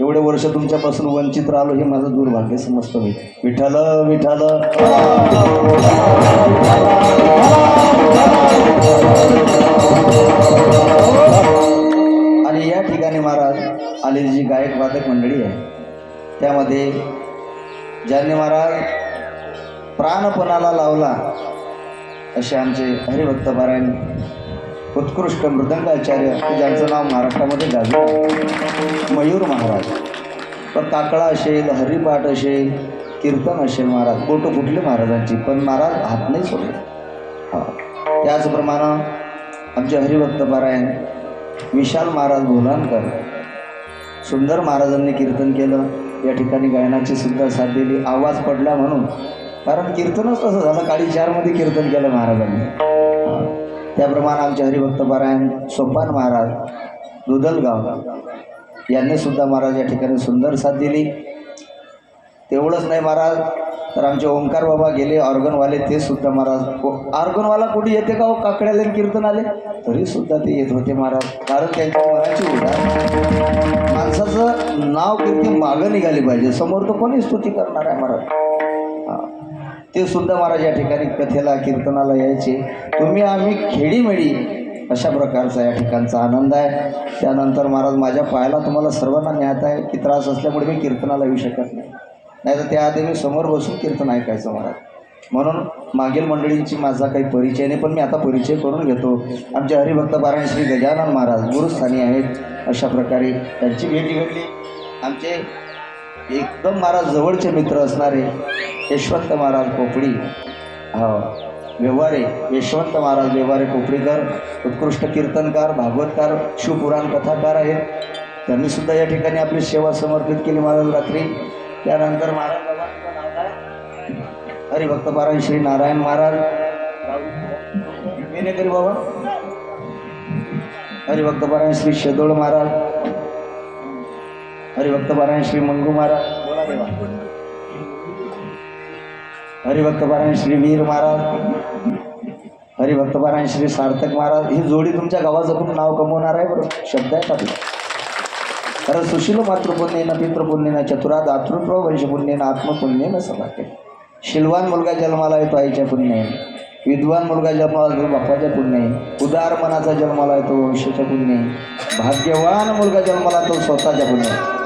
एवढे वर्ष तुमच्यापासून वंचित राहिलो हे माझं दुर्भाग्य समजतो मी. विठाल विठाल आणि या ठिकाणी महाराज आलेली जी गायक वादक मंडळी आहे. त्यामध्ये ज्यांनी महाराज प्राणपणाला लावला असे आमचे हरिभक्त पारायण उत्कृष्ट मृदंगाचार्य की ज्यांचं नाव महाराष्ट्रामध्ये गाजलं मयूर महाराज पण काकळा असेल हरिपाठ असेल कीर्तन असेल महाराज फोटो कुठले महाराजांची पण महाराज हात नाही सोडले. हां. त्याचप्रमाणे आमचे हरिभक्त पारायण विशाल महाराज बोलानकर सुंदर महाराजांनी कीर्तन केलं. या ठिकाणी गायनाची सुद्धा साथ दिली. आवाज पडला म्हणून. कारण कीर्तनच तसं झालं. काळी चारमध्ये कीर्तन केलं महाराजांनी. त्याप्रमाणे आमचे हरिभक्त पारायण सोपान महाराज दुदलगाव यांनी सुद्धा महाराज या ठिकाणी सुंदर साथ दिली. तेवढंच नाही महाराज तर आमचे ओंकार बाबा गेले ऑर्गनवाले ते सुद्धा महाराज ऑर्गनवाला कुठे येते का हो? काकड्याला कीर्तन आले? तरी सुद्धा ते येत होते महाराज कारण त्यांच्या मनाची उडाण माणसाचं नाव कीर्ती मागं निघाली पाहिजे. समोर तर कोणी स्तुती करणार आहे महाराज. हां. ते सुद्धा महाराज या ठिकाणी कथेला कीर्तनाला यायचे. तुम्ही आम्ही खेडीमेडी अशा प्रकारचा या ठिकाणचा आनंद आहे. त्यानंतर महाराज माझ्या पायाला तुम्हाला सर्वांना ज्ञात आहे की त्रास असल्यामुळे मी कीर्तनाला येऊ शकत नाही. नाही तर त्याआधी मी समोर बसून कीर्तन ऐकायचं महाराज. म्हणून मागील मंडळींची माझा काही परिचय नाही पण मी आता परिचय करून घेतो. आमचे हरिभक्त पारायण श्री गजानन महाराज गुरुस्थानी आहेत. अशा प्रकारे त्यांची भेटी घडली आमचे एकदम महाराज जवळचे मित्र असणारे यशवंत महाराज पोपडी. हो व्यवहारे यशवंत महाराज व्यवहारे पोपडीकर उत्कृष्ट कीर्तनकार भागवतकार शिवपुराण कथाकार आहेत. त्यांनी सुद्धा या ठिकाणी आपली सेवा समर्पित केली महाराज रात्री. त्यानंतर महाराज बाबांचं हरिभक्त महाराज श्री नारायण महाराज. विनेकरी बाबा. हरिभक्त महाराज श्री शेदोळ महाराज. हरिभक्त पारायण श्री मंगू महाराज. बोला देवा. हरिभक्त पारायण श्री वीर महाराज. हरिभक्त पारायण श्री सार्थक महाराज. ही जोडी तुमच्या गावाचं खूप नाव कमवणार आहे बरं शब्द आहेत आपले. कारण सुशील मातृपुण्येनं पितृपुण्येनं चतुरा दातृत्व वंशपुण्येनं आत्मपुण्येनं सभाके शिलवान मुलगा जन्माला येतो आईच्या पुण्याने. विद्वान मुलगा जन्माला येतो बापाच्या पुण्याने. उदार मनाचा जन्माला येतो वंशाच्या पुण्याने. भाग्यवान मुलगा जन्माला तो स्वतःच्या पुण्याने.